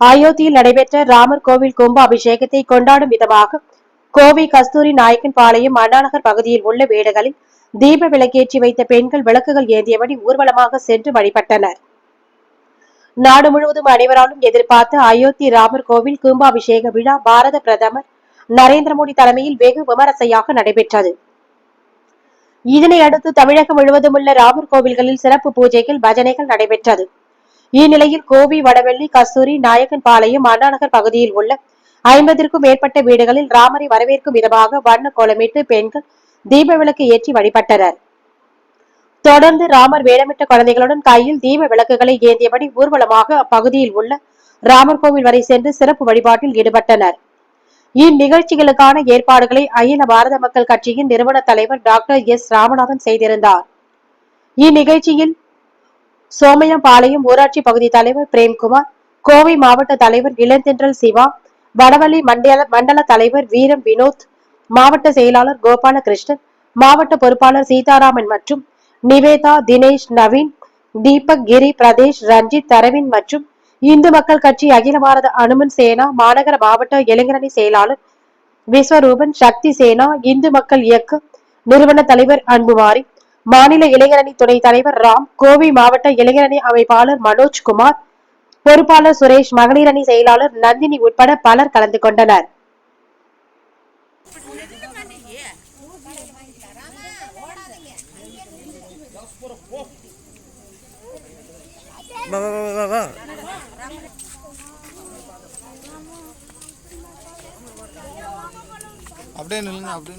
அயோத்தியில் நடைபெற்ற ராமர் கோவில் கும்ப அபிஷேகத்தை கொண்டாடும் விதமாக கோவை கஸ்தூரி நாயக்கன் பாளையம் அண்ணாநகர் பகுதியில் உள்ள வீடுகளில் தீப விளக்கேற்றி வைத்த பெண்கள் விளக்குகள் ஏந்தியபடி ஊர்வலமாக சென்று வழிபட்டனர். நாடு முழுவதும் அனைவராலும் எதிர்பார்த்த அயோத்தி ராமர் கோவில் கும்பாபிஷேக விழா பாரத பிரதமர் நரேந்திர மோடி தலைமையில் வெகு விமரிசையாக நடைபெற்றது. இதனை அடுத்து தமிழகம் முழுவதும் உள்ள ராமர் கோவில்களில் சிறப்பு பூஜைகள் பஜனைகள் நடைபெற்றது. இந்நிலையில் கோபி வடவெள்ளி கஸ்தூரி நாயக்கன் பாளையம் அண்ணாநகர் பகுதியில் உள்ள ஐம்பதற்கும் மேற்பட்ட வீடுகளில் ராமரை வரவேற்கும் விதமாக வண்ண கோலமிட்டு பெண்கள் தீப விளக்கு ஏற்றி வழிபட்டனர். தொடர்ந்து ராமர் வேடமிட்ட குழந்தைகளுடன் கையில் தீப விளக்குகளை ஏந்தியபடி ஊர்வலமாக அப்பகுதியில் உள்ள ராமர் கோவில் வரை சென்று சிறப்பு வழிபாட்டில் ஈடுபட்டனர். இந்நிகழ்ச்சிகளுக்கான ஏற்பாடுகளை அகில பாரத மக்கள் கட்சியின் நிறுவன தலைவர் டாக்டர் எஸ். ராமநாதன் செய்திருந்தார். இந்நிகழ்ச்சியில் சோமயம்பாளையம் ஊராட்சி பகுதி தலைவர் பிரேம்குமார் கோவை மாவட்ட தலைவர் இளந்தென்றல் சிவா வடவள்ளி மண்டல மண்டல தலைவர் வீரம் வினோத் மாவட்ட செயலாளர் கோபாலகிருஷ்ணன் மாவட்ட பொறுப்பாளர் சீதாராமன் மற்றும் நிவேதா தினேஷ் நவீன் தீபக் கிரி பிரதேஷ் ரஞ்சித் தரவின் மற்றும் இந்து மக்கள் கட்சி அகில பாரத அனுமன் சேனா மாநகர மாவட்ட இளைஞரணி செயலாளர் விஸ்வரூபன் சக்தி சேனா இந்து மக்கள் இயக்க நிறுவன தலைவர் அன்புமாரி மாநில இளைஞரணி துணை தலைவர் ராம் கோவை மாவட்ட இளைஞரணி அமைப்பாளர் மனோஜ் குமார் பொறுப்பாளர் சுரேஷ் மகளிர் அணி செயலாளர் நந்தினி உட்பட பலர் கலந்து கொண்டனர். அப்படியே நில்லுங்க அப்படியே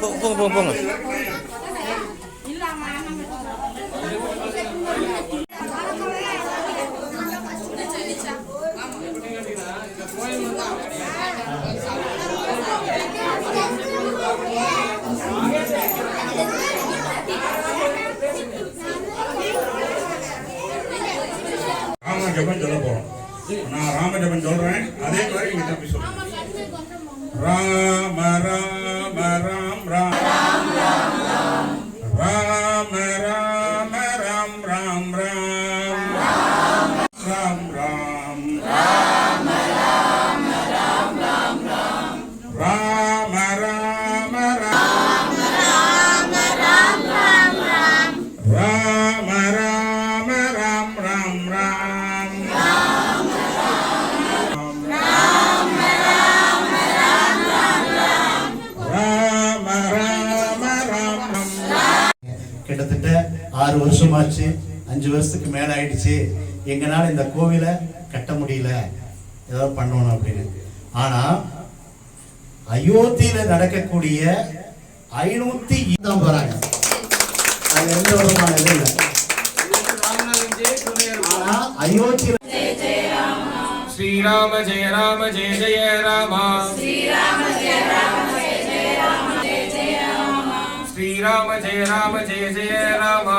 போங்க. போங்க போங்க ராம சொல்ல போறோம் நான் ராமஜபம் சொல்றேன். அதே மாதிரி நீங்க திருப்பி சொல்லுங்க ராம் ராம் ராம ராம ராம் ராம ராம ராம் ராம் ராம் ராம ராம ராம் ராம் கிட்டத்தட்ட ஆறு வருஷமாச்சு. அஞ்சு வருஷத்துக்கு மேல ஆயிடுச்சு எங்களால் இந்த கோவிலை கட்ட முடியல. ஏதாவது பண்ணணும் அப்படின்னு. ஆனால் அயோத்தியில் நடக்கக்கூடிய ஐநூத்தி தான் வராங்க அது எந்த விதமான இது இல்லை. ஆனால் அயோத்தியில் ஸ்ரீராம ஜெய ராம ஜெய ஜெய ராமா. ஸ்ரீராம ஜெய ராம ஜெய ஜெய ராமா.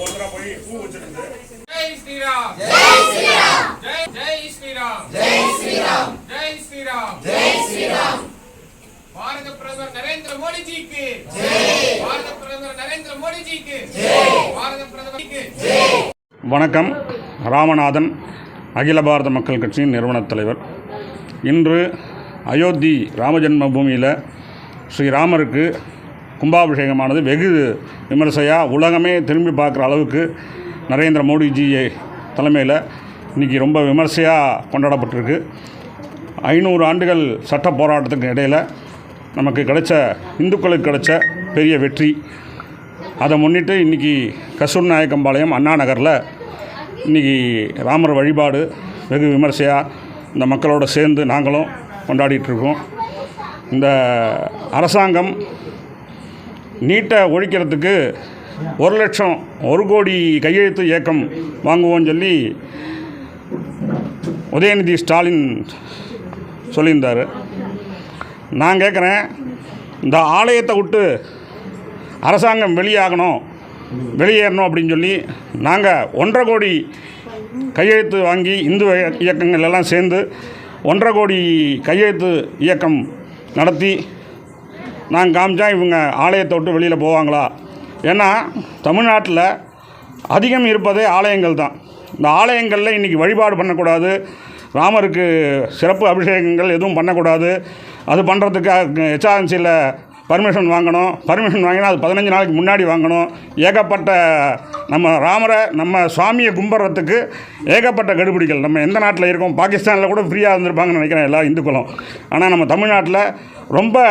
ஒருத்தரா போய் பூ வச்சிருந்து ஜெய் ஸ்ரீராம். ஜெய் ஸ்ரீராம். ஜெய் ஸ்ரீராம். ஜெய் ஸ்ரீராம். பாரத பிரதமர் நரேந்திர மோடிஜிக்கு. பாரத பிரதமர் நரேந்திர மோடிஜிக்கு. பாரத பிரதமருக்கு வணக்கம். ராமநாதன் அகில பாரத மக்கள் கட்சியின் நிறுவனத் தலைவர். இன்று அயோத்தி ராமஜென்மபூமியில் ஸ்ரீராமருக்கு கும்பாபிஷேகமானது வெகு விமர்சையாக உலகமே திரும்பி பார்க்குற அளவுக்கு நரேந்திர மோடிஜியை தலைமையில் இன்றைக்கி ரொம்ப விமர்சையாக கொண்டாடப்பட்டிருக்கு. ஐநூறு ஆண்டுகள் சட்ட போராட்டத்துக்கு இடையில் நமக்கு கிடைச்ச இந்துக்களுக்கு கிடைச்ச பெரிய வெற்றி. அதை முன்னிட்டு இன்றைக்கி கசூர் நாயக்கம்பாளையம் அண்ணா நகரில் இன்றைக்கி ராமர் வழிபாடு வெகு விமர்சையாக இந்த மக்களோட சேர்ந்து நாங்களும் கொண்டாடிட்டுருக்கோம் இந்த அரசாங்கம் நீட்டை ஒழிக்கிறதுக்கு ஒரு லட்சம் ஒரு கோடி கையெழுத்து இயக்கம் வாங்குவோம்னு சொல்லி உதயநிதி ஸ்டாலின் சொல்லியிருந்தார். நான் கேட்குறேன் இந்த ஆலயத்தை விட்டு அரசாங்கம் வெளியாகணும் வெளியேறணும் அப்படின்னு சொல்லி நாங்கள் ஒன்றரை கோடி கையெழுத்து வாங்கி இந்து இயக்கங்கள் எல்லாம் சேர்ந்து ஒன்றரை கோடி கையெழுத்து இயக்கம் நடத்தி நான் காமிச்சா இவங்க ஆலயத்தை விட்டு வெளியில் போவாங்களா? ஏன்னா தமிழ்நாட்டில் அதிகம் இருப்பதே ஆலயங்கள் தான். இந்த ஆலயங்களில் இன்றைக்கி வழிபாடு பண்ணக்கூடாது. ராமருக்கு சிறப்பு அபிஷேகங்கள் எதுவும் பண்ணக்கூடாது. அது பண்ணுறதுக்கு ஹெச்ஆர்என்சியில் பர்மிஷன் வாங்கணும். பர்மிஷன் வாங்கினா அது பதினஞ்சு நாளைக்கு முன்னாடி வாங்கணும். ஏகப்பட்ட நம்ம ராமரை நம்ம சுவாமியை கும்பிட்றதுக்கு ஏகப்பட்ட கடுபிடிகள். நம்ம எந்த நாட்டில் இருக்கோம்? பாகிஸ்தானில் கூட ஃப்ரீயாக இருந்திருப்பாங்கன்னு நினைக்கிறேன் எல்லா இந்துக்களும். ஆனால் நம்ம தமிழ்நாட்டில் ரொம்ப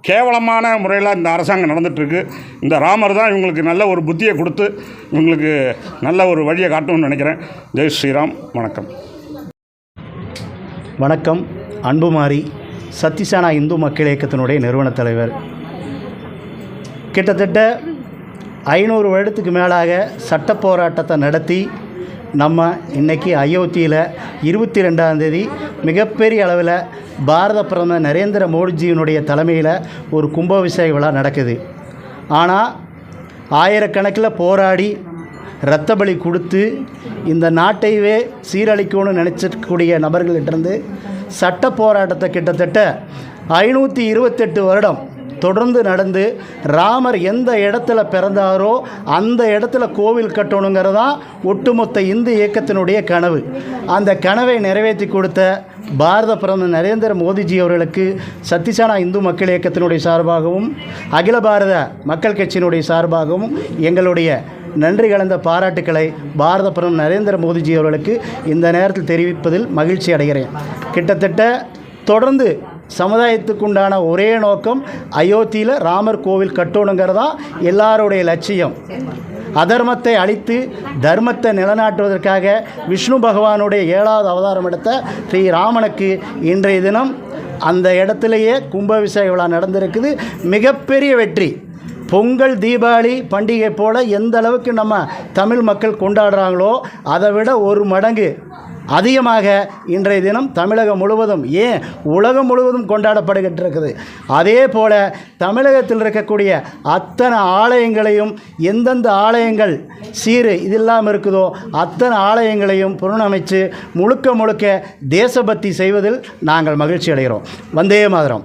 கேவலமான முறையில் இந்த அரசாங்கம் நடந்துகிட்ருக்கு இந்த ராமர் தான் இவங்களுக்கு நல்ல ஒரு புத்தியை கொடுத்து இவங்களுக்கு நல்ல ஒரு வழியை காட்டணும்னு நினைக்கிறேன். ஜெய் ஸ்ரீராம். வணக்கம். வணக்கம். அன்புமாரி சத்திசானா இந்து மக்கள் இயக்கத்தினுடைய நிறுவனத் தலைவர் கிட்டத்தட்ட ஐநூறு வருடத்துக்கு மேலாக சட்ட போராட்டத்தை நடத்தி நம்ம இன்னைக்கு அயோத்தியில் இருபத்தி ரெண்டாம் தேதி மிகப்பெரிய அளவில் பாரத பிரதமர் நரேந்திர மோடிஜியினுடைய தலைமையில் ஒரு கும்பாபிஷேக விழா நடக்குது. ஆனால் ஆயிரக்கணக்கில் போராடி இரத்த பலி கொடுத்து இந்த நாட்டையே சீரழிக்கணும்னு நினச்சிருக்கக்கூடிய நபர்கள்ட்டிருந்து சட்ட போராட்டத்தை கிட்டத்தட்ட ஐநூற்றி இருபத்தெட்டு வருடம் தொடர்ந்து நடந்து ராமர் எந்த இடத்துல பிறந்தாரோ அந்த இடத்துல கோவில் கட்டணுங்கிறது தான் ஒட்டுமொத்த இந்து இயக்கத்தினுடைய கனவு. அந்த கனவை நிறைவேற்றி கொடுத்த பாரத பிரதமர் நரேந்திர மோடிஜி அவர்களுக்கு சத்திசானா இந்து மக்கள் இயக்கத்தினுடைய சார்பாகவும் அகில பாரத மக்கள் கட்சியினுடைய சார்பாகவும் எங்களுடைய நன்றி கலந்த பாராட்டுக்களை பாரத பிரதமர் நரேந்திர மோடிஜி அவர்களுக்கு இந்த நேரத்தில் தெரிவிப்பதில் மகிழ்ச்சி அடைகிறேன். கிட்டத்தட்ட தொடர்ந்து சமுதாயத்துக்குண்டான ஒரே நோக்கம் அயோத்தியில் ராமர் கோவில் கட்டணுங்கிறதா எல்லாருடைய லட்சியம். அதர்மத்தை அழித்து தர்மத்தை நிலநாட்டுவதற்காக விஷ்ணு பகவானுடைய ஏழாவது அவதாரம் எடுத்த ஸ்ரீ ராமனுக்கு இன்றைய தினம் அந்த இடத்துலையே கும்பாபிஷேக விழா நடந்திருக்குது. மிகப்பெரிய வெற்றி. பொங்கல் தீபாவளி பண்டிகை போல் எந்த அளவுக்கு நம்ம தமிழ் மக்கள் கொண்டாடுறாங்களோ அதை விட ஒரு மடங்கு அதிகமாக இன்றைய தினம் தமிழகம் முழுவதும் ஏன்? உலகம் முழுவதும் கொண்டாடப்படுகிட்டு இருக்குது அதே போல் தமிழகத்தில் இருக்கக்கூடிய அத்தனை ஆலயங்களையும் எந்தெந்த ஆலயங்கள் சீரு இது இல்லாமல் இருக்குதோ அத்தனை ஆலயங்களையும் புனரமைச்சு முழுக்க முழுக்க தேசபக்தி செய்வதில் நாங்கள் மகிழ்ச்சி அடைகிறோம் வந்தே மாதிரம்.